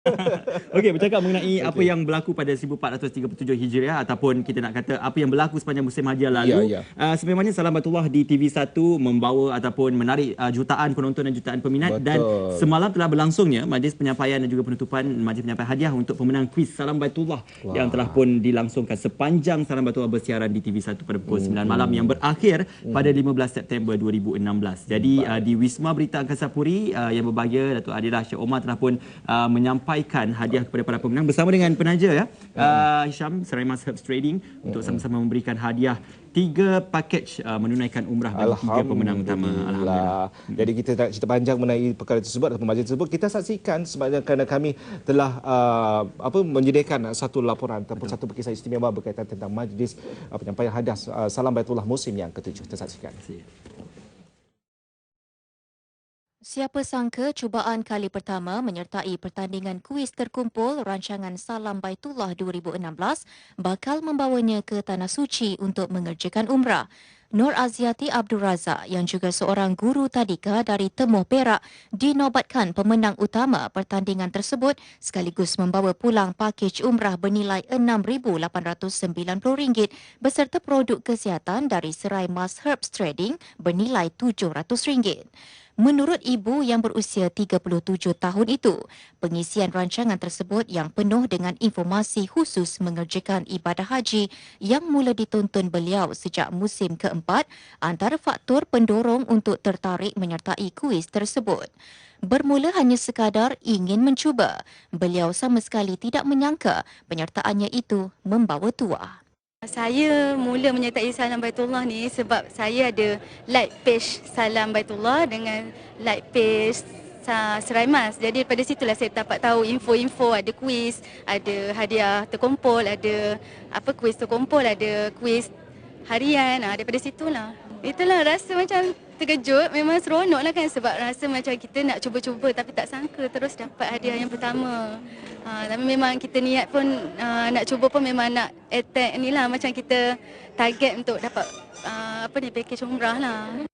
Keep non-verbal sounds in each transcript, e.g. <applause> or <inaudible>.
<laughs> Okey, bercakap mengenai okay. apa yang berlaku pada 1437 Hijriah ataupun kita nak kata apa yang berlaku sepanjang musim haji lalu. Ya, ya. Uh, sebenarnya Salam Batullah di TV1 membawa ataupun menarik uh, jutaan penonton dan jutaan peminat Betul. dan semalam telah berlangsungnya majlis penyampaian dan juga penutupan majlis penyampaian hadiah untuk pemenang kuis Salam Batullah Wah. yang telah pun dilangsungkan sepanjang Salam Batullah bersiaran di TV1 pada pukul hmm. 9 malam yang berakhir hmm. pada 15 September 2016. Jadi uh, di Wisma Berita Angkasa Puri uh, yang berbahagia Datuk Adilah Syed Omar telah pun uh, menyampaikan menyampaikan hadiah kepada para pemenang bersama dengan penaja ya uh, Hisham Seraimas Herbs Trading untuk sama-sama memberikan hadiah tiga pakej uh, menunaikan umrah bagi tiga pemenang utama alhamdulillah. Jadi kita tak cerita panjang mengenai perkara tersebut atau majlis tersebut kita saksikan sebabnya kerana kami telah uh, apa menyediakan satu laporan ataupun satu kisah istimewa berkaitan tentang majlis uh, penyampaian hadiah uh, Salam Baitullah musim yang ketujuh. Kita saksikan. Terima kasih. Siapa sangka cubaan kali pertama menyertai pertandingan kuis terkumpul rancangan Salam Baitullah 2016 bakal membawanya ke Tanah Suci untuk mengerjakan umrah. Nur Aziati Abdul Razak yang juga seorang guru tadika dari Temuh Perak dinobatkan pemenang utama pertandingan tersebut sekaligus membawa pulang pakej umrah bernilai RM6,890 beserta produk kesihatan dari Serai Mas Herbs Trading bernilai RM700. Menurut ibu yang berusia 37 tahun itu, pengisian rancangan tersebut yang penuh dengan informasi khusus mengerjakan ibadah haji yang mula ditonton beliau sejak musim keempat antara faktor pendorong untuk tertarik menyertai kuis tersebut. Bermula hanya sekadar ingin mencuba, beliau sama sekali tidak menyangka penyertaannya itu membawa tuah. Saya mula menyertai Salam Baitullah ni sebab saya ada like page Salam Baitullah dengan like page Serai Mas. Jadi daripada situlah saya dapat tahu info-info, ada kuis, ada hadiah terkumpul, ada apa kuis terkumpul, ada kuis harian. Ha, daripada situlah. Itulah rasa macam terkejut, memang seronok lah kan sebab rasa macam kita nak cuba-cuba tapi tak sangka terus dapat hadiah yang pertama. Ha, tapi memang kita niat pun uh, nak cuba pun memang nak attack ni lah macam kita target untuk dapat uh, apa ni package umrah lah.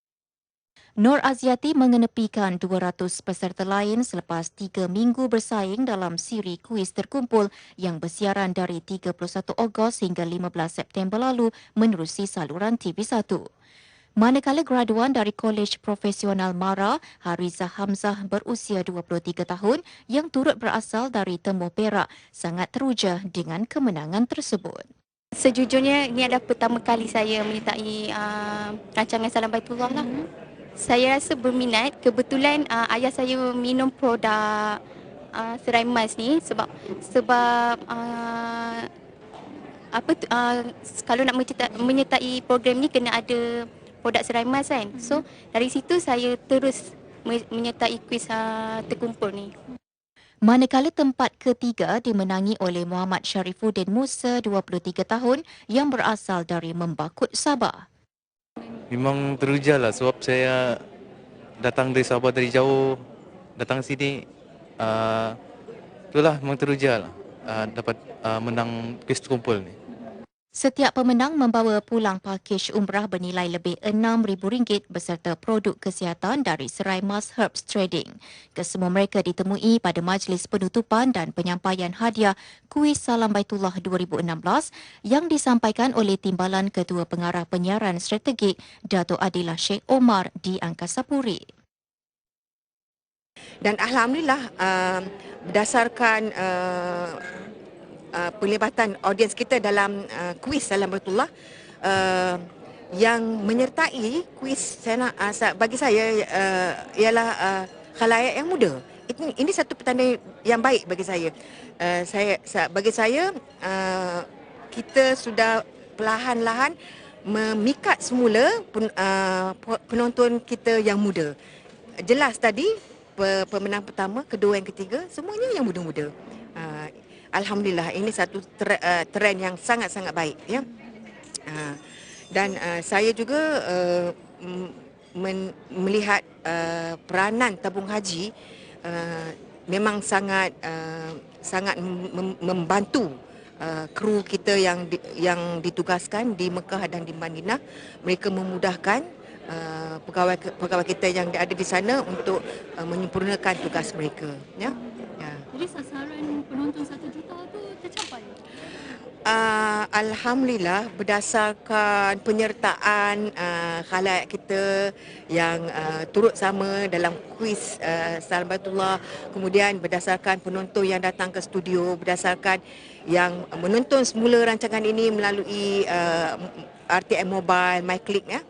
Nur Aziati mengenepikan 200 peserta lain selepas 3 minggu bersaing dalam siri kuis terkumpul yang bersiaran dari 31 Ogos hingga 15 September lalu menerusi saluran TV1. Manakala graduan dari Kolej Profesional Mara, Hariza Hamzah berusia 23 tahun yang turut berasal dari Temuh Perak sangat teruja dengan kemenangan tersebut. Sejujurnya ini adalah pertama kali saya menyertai uh, rancangan Salam Baitullah lah. Mm-hmm. Saya rasa berminat. Kebetulan uh, ayah saya minum produk uh, serai mas ni sebab sebab uh, apa uh, kalau nak menyertai, menyertai program ni kena ada produk serai mas kan. Mm-hmm. So dari situ saya terus menyertai kuis uh, terkumpul ni. Manakala tempat ketiga dimenangi oleh Muhammad Syarifuddin Musa 23 tahun yang berasal dari Membakut Sabah. Memang teruja lah sebab saya datang dari Sabah dari jauh datang sini uh, itulah memang teruja lah uh, dapat uh, menang kuis terkumpul ni. Setiap pemenang membawa pulang pakej umrah bernilai lebih RM6,000 beserta produk kesihatan dari Serai Mas Herbs Trading. Kesemua mereka ditemui pada majlis penutupan dan penyampaian hadiah Kuis Salam Baitullah 2016 yang disampaikan oleh Timbalan Ketua Pengarah Penyiaran Strategik Dato' Adilah Sheikh Omar di Angkasa Puri. Dan Alhamdulillah uh, berdasarkan uh, uh, pelibatan audiens kita dalam uh, kuis dalam Bertullah uh, yang menyertai kuis saya nak, uh, bagi saya uh, ialah uh, khalayak yang muda. Ini, ini satu petanda yang baik bagi saya. Uh, saya bagi saya uh, kita sudah perlahan-lahan memikat semula pen, uh, penonton kita yang muda. Jelas tadi pemenang pertama, kedua yang ketiga semuanya yang muda-muda. Alhamdulillah ini satu uh, trend yang sangat-sangat baik ya. Uh, dan uh, saya juga uh, melihat uh, peranan tabung haji uh, memang sangat uh, sangat membantu uh, kru kita yang di, yang ditugaskan di Mekah dan di Madinah mereka memudahkan uh, pegawai pegawai kita yang ada di sana untuk uh, menyempurnakan tugas mereka ya. Yeah. Jadi sasaran penonton satu juta tu tercapai? Uh, Alhamdulillah berdasarkan penyertaan uh, khalayak kita yang uh, turut sama dalam kuis uh, Salam Batullah kemudian berdasarkan penonton yang datang ke studio berdasarkan yang menonton semula rancangan ini melalui uh, RTM Mobile MyClick ya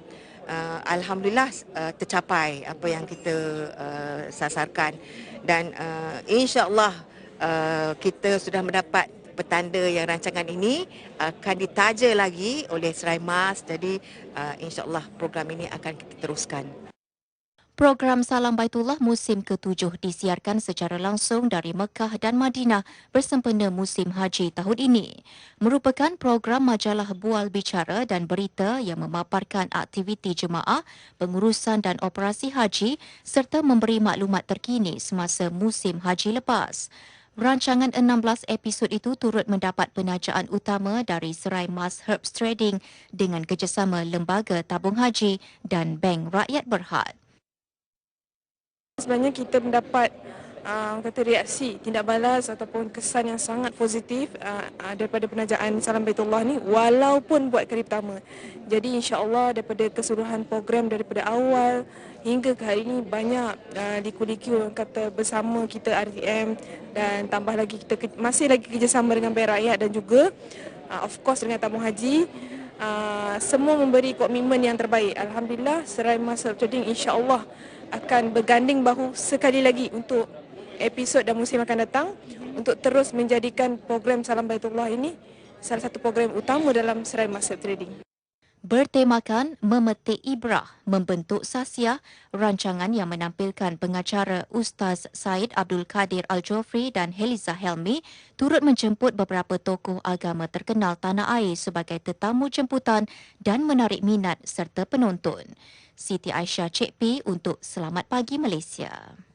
uh, Alhamdulillah uh, tercapai apa yang kita uh, sasarkan dan uh, insyaAllah uh, kita sudah mendapat petanda yang rancangan ini akan ditaja lagi oleh Serai Mas. Jadi uh, insyaAllah program ini akan kita teruskan. Program Salam Baitullah musim ke-7 disiarkan secara langsung dari Mekah dan Madinah bersempena musim haji tahun ini. Merupakan program majalah bual bicara dan berita yang memaparkan aktiviti jemaah, pengurusan dan operasi haji serta memberi maklumat terkini semasa musim haji lepas. Rancangan 16 episod itu turut mendapat penajaan utama dari Serai Mas Herbs Trading dengan kerjasama Lembaga Tabung Haji dan Bank Rakyat Berhad. Sebenarnya kita mendapat uh, kata reaksi, tindak balas ataupun kesan yang sangat positif uh, daripada penajaan Salam Baitullah ni walaupun buat kali pertama. Jadi insya-Allah daripada keseluruhan program daripada awal hingga ke hari ini banyak uh, liku-liku orang kata bersama kita RTM dan tambah lagi kita ke, masih lagi kerjasama dengan Bank Rakyat dan juga uh, of course dengan tabung haji uh, semua memberi komitmen yang terbaik alhamdulillah serai masa trading insya-Allah akan berganding bahu sekali lagi untuk episod dan musim akan datang untuk terus menjadikan program Salam Baitullah ini salah satu program utama dalam serai masa trading bertemakan Memetik Ibrah Membentuk Sasia, rancangan yang menampilkan pengacara Ustaz Said Abdul Kadir Al-Jofri dan Heliza Helmi turut menjemput beberapa tokoh agama terkenal tanah air sebagai tetamu jemputan dan menarik minat serta penonton. Siti Aisyah Cik P untuk Selamat Pagi Malaysia.